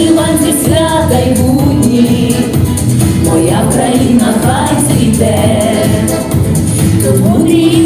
вишиванці свята й будні, моя країна хай цвіте, тут мудрі